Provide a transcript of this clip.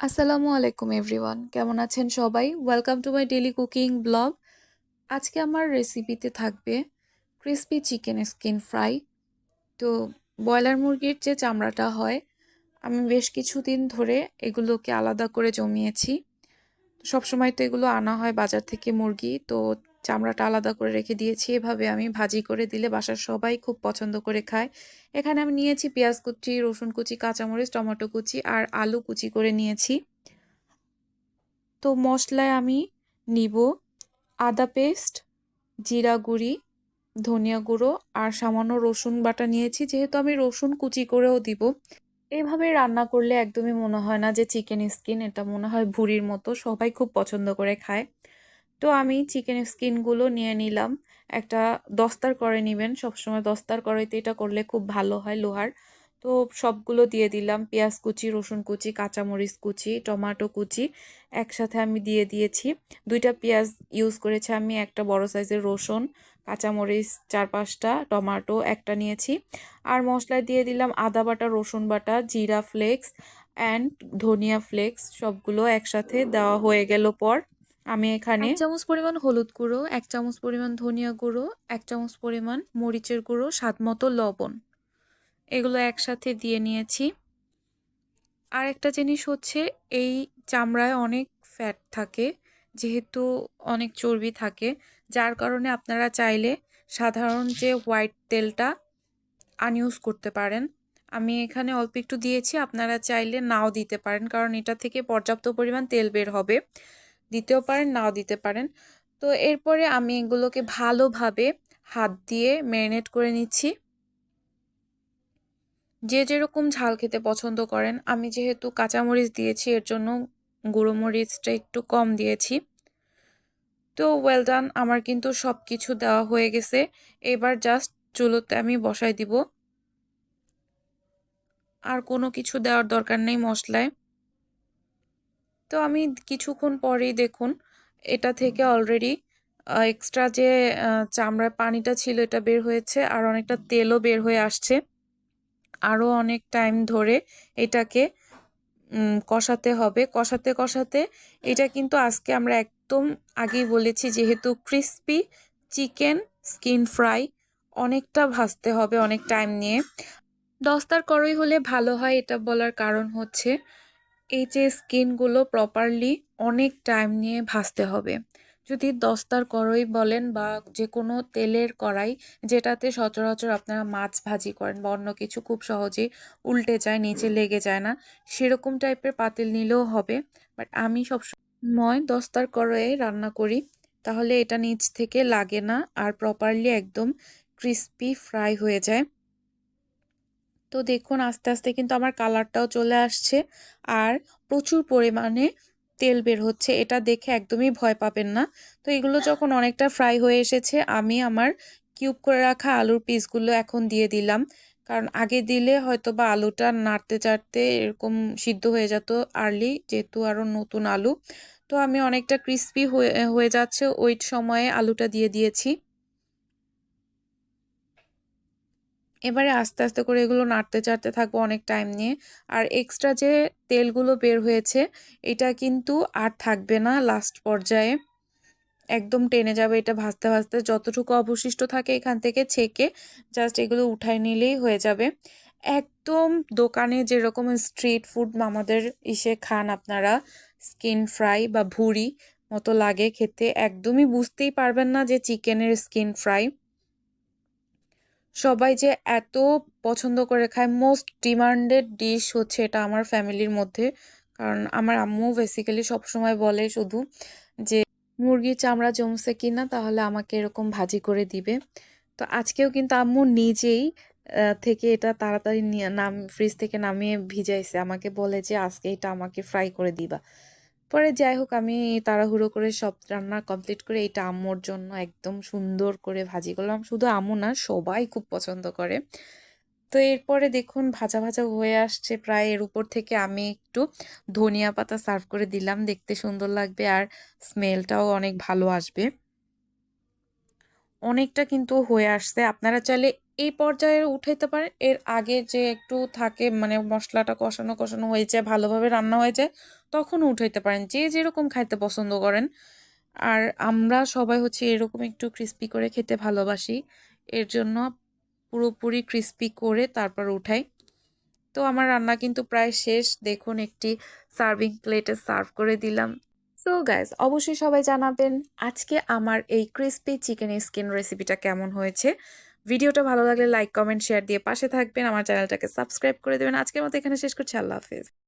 আসসালামু আলাইকুম, এভরিওয়ান। কেমন আছেন সবাই? Welcome to my daily cooking blog আজকে আমার রেসিপিতে থাকবে ক্রিসপি চিকেন স্কিন ফ্রাই তো ব্রয়লার মুরগির যে চামড়াটা হয়, আমি বেশ কিছুদিন ধরে এগুলোকে আলাদা করে জমিয়েছি। সবসময় তো এগুলো আনা হয় বাজার থেকে মুরগি, তো চামড়াটা আলাদা করে রেখে দিয়েছি। এভাবে আমি ভাজি করে দিলে বাসার সবাই খুব পছন্দ করে খায়। এখানে আমি নিয়েছি পেঁয়াজ কুচি, রসুন কুচি, কাঁচামরিচ, টমেটো কুচি আর আলু কুচি করে নিয়েছি। তো মশলায় আমি নিব আদা পেস্ট, জিরা গুঁড়ি, ধনিয়া গুঁড়ো আর সামান্য রসুন বাটা নিয়েছি। যেহেতু আমি রসুন কুচি করেও দিব। এভাবে রান্না করলে একদমই মনে হয় না যে চিকেন স্কিন এটা মনে হয় ভুড়ির মতো। সবাই খুব পছন্দ করে খায়। তো আমি চিকেন স্কিনগুলো নিয়ে নিলাম। একটা দস্তার করে নেবেন, সবসময় দস্তার করাইতে এটা করলে খুব ভালো হয় লোহার। তো সবগুলো দিয়ে দিলাম, পেঁয়াজ কুচি, রসুন কুচি, কাঁচামরিচ কুচি, টমাটো কুচি একসাথে আমি দিয়ে দিয়েছি। দুইটা পেঁয়াজ ইউজ করেছি আমি, একটা বড় সাইজের রসুন, কাঁচামরিচ চার পাঁচটা, টমাটো একটা নিয়েছি। আর মশলায় দিয়ে দিলাম আদা বাটা, রসুন বাটা, জিরা ফ্লেক্স অ্যান্ড ধনিয়া ফ্লেক্স সবগুলো একসাথে দেওয়া হয়ে গেল পর। আমি এখানে এক চামচ পরিমাণ হলুদ গুঁড়ো, এক চামচ পরিমাণ ধনিয়া গুঁড়ো, এক চামচ পরিমাণ মরিচের গুঁড়ো, স্বাদ মতো লবণ। এগুলো একসাথে দিয়ে নিয়েছি। আর একটা জিনিস হচ্ছে এই চামড়ায় অনেক ফ্যাট থাকে, যেহেতু অনেক চর্বি থাকে। যার কারণে আপনারা চাইলে সাধারণ যে হোয়াইট তেলটা আনইউজ করতে পারেন। আমি এখানে অল্প একটু দিয়েছি, আপনারা চাইলে নাও দিতে পারেন, কারণ এটা থেকে পর্যাপ্ত পরিমাণ তেল বের হবে। দিতেও পারেন, নাও দিতে পারেন। তো এরপরে আমি এগুলোকে ভালোভাবে হাত দিয়ে ম্যারিনেট করে নিচ্ছি। যে যেরকম ঝাল খেতে পছন্দ করেন, আমি যেহেতু কাঁচামরিচ দিয়েছি, এর জন্য গুঁড়ো মরিচটা একটু কম দিয়েছি। তো ওয়েল ডান আমার কিন্তু সব কিছু দেওয়া হয়ে গেছে। এবার জাস্ট চুলোতে আমি বসাই দিব। আর কোনো কিছু দেওয়ার দরকার নেই মশলায়। তো আমি কিছুক্ষণ পরেই দেখুন এটা থেকে অলরেডি এক্সট্রা যে চামড়ার পানিটা ছিল এটা বের হয়েছে আর অনেকটা তেলও বের হয়ে আসছে। আরও অনেক টাইম ধরে এটাকে কষাতে হবে। কষাতে কষাতে এটা কিন্তু আজকে আমরা একদম আগেই বলেছি যেহেতু ক্রিসপি চিকেন স্কিন ফ্রাই অনেকটা ভাজতে হবে অনেক টাইম নিয়ে। দস্তার করই হলে ভালো হয় এটা বলার কারণ হচ্ছে এই যে স্কিনগুলো প্রপারলি অনেক টাইম নিয়ে ভাজতে হবে। যদি দস্তার কড়াই বলেন বা যে কোনো তেলের কড়াই, যেটাতে সচরাচর আপনারা মাছ ভাজি করেন বা অন্য কিছু খুব সহজেই উল্টে যায়, নিচে লেগে যায় না, সেরকম টাইপের পাতিল নিলেও হবে। বাট আমি সবসময় দস্তার কড়াইয়ে রান্না করি, তাহলে এটা নিচ থেকে লাগে না আর প্রপারলি একদম ক্রিস্পি ফ্রাই হয়ে যায়। তো দেখুন আস্তে আস্তে কিন্তু আমার কালারটাও চলে আসছে। আর প্রচুর পরিমাণে তেল বের হচ্ছে, এটা দেখে একদমই ভয় পাবেন না। তো এগুলো যখন অনেকটা ফ্রাই হয়ে এসেছে, আমি আমার কিউব করে রাখা আলুর পিসগুলো এখন দিয়ে দিলাম। কারণ আগে দিলে হয়তো বা আলুটা নাড়তে, চাড়তে এরকম সিদ্ধ হয়ে যেত আর্লি, যেহেতু আরও নতুন আলু। তো আমি অনেকটা ক্রিস্পি হয়ে হয়ে যাচ্ছে, ওই সময়ে আলুটা দিয়ে দিয়েছি। এবারে আস্তে আস্তে করে এগুলো নাড়তে, চাড়তে থাকব অনেক টাইম নিয়ে। আর এক্সট্রা যে তেলগুলো বের হয়েছে, এটা কিন্তু আর থাকবে না লাস্ট পর্যায়ে। একদম টেনে যাবে এটা ভাজতে ভাজতে। যতটুকু অবশিষ্ট থাকে এখান থেকে ছেঁকে জাস্ট এগুলো উঠাই নিলেই হয়ে যাবে। একদম দোকানে যেরকম স্ট্রিট ফুড আমাদের ইসে খান আপনারা স্কিন ফ্রাই বা ভুড়ি মতো লাগে খেতে, একদমই বুঝতেই পারবেন না যে চিকেনের স্কিন ফ্রাই সবাই যে এত পছন্দ করে খায় মোস্ট ডিমান্ডেড ডিশ হচ্ছে এটা আমার ফ্যামিলির মধ্যে। কারণ আমার আম্মু বেসিক্যালি সবসময় বলে শুধু যে, মুরগির চামড়া জমছে কিনা তাহলে আমাকে এরকম ভাজি করে দিবে। তো আজকেও কিন্তু আম্মু নিজেই থেকে এটা তাড়াতাড়ি নাম ফ্রিজ থেকে নামিয়ে ভিজাইছে। আমাকে বলে যে, আজকে এটা আমাকে ফ্রাই করে দিবা। পরে যাই হোক, আমি তাড়াহুড়ো করে সব রান্না কমপ্লিট করে এটা আম্মুর জন্য একদম সুন্দর করে ভাজি করলাম। শুধু আম্মু না, সবাই খুব পছন্দ করে। তো এরপরে দেখুন, ভাজা ভাজা হয়ে আসছে প্রায়। এর উপর থেকে আমি একটু ধনিয়া পাতা সার্ভ করে দিলাম, দেখতে সুন্দর লাগবে আর স্মেলটাও অনেক ভালো আসবে। অনেকটা কিন্তু হয়ে আসছে। আপনারা চাইলে এই পর্যায়ে উঠাইতে পারেন এর আগে যে একটু থাকে মানে মশলাটা কষানো কষানো হয়ে যায়, ভালোভাবে রান্না হয়ে যায় তখনও উঠাইতে পারেন। যে যেরকম খাইতে পছন্দ করেন। আর আমরা সবাই হচ্ছে এরকম একটু ক্রিস্পি করে খেতে ভালোবাসি। এর জন্য পুরোপুরি ক্রিস্পি করে তারপর উঠাই। তো আমার রান্না কিন্তু প্রায় শেষ। দেখুন, একটি সার্ভিং প্লেটে সার্ভ করে দিলাম। সো গাইজ অবশ্যই সবাই জানাবেন আজকে আমার এই ক্রিস্পি চিকেন স্কিন রেসিপিটা কেমন হয়েছে। ভিডিওটা ভালো লাগলে লাইক কমেন্ট শেয়ার দিয়ে পাশে থাকবেন। আমার চ্যানেলটাকে সাবস্ক্রাইব করে দেবেন। আজকের মতো এখানে শেষ করছি। আল্লাহ হাফেজ।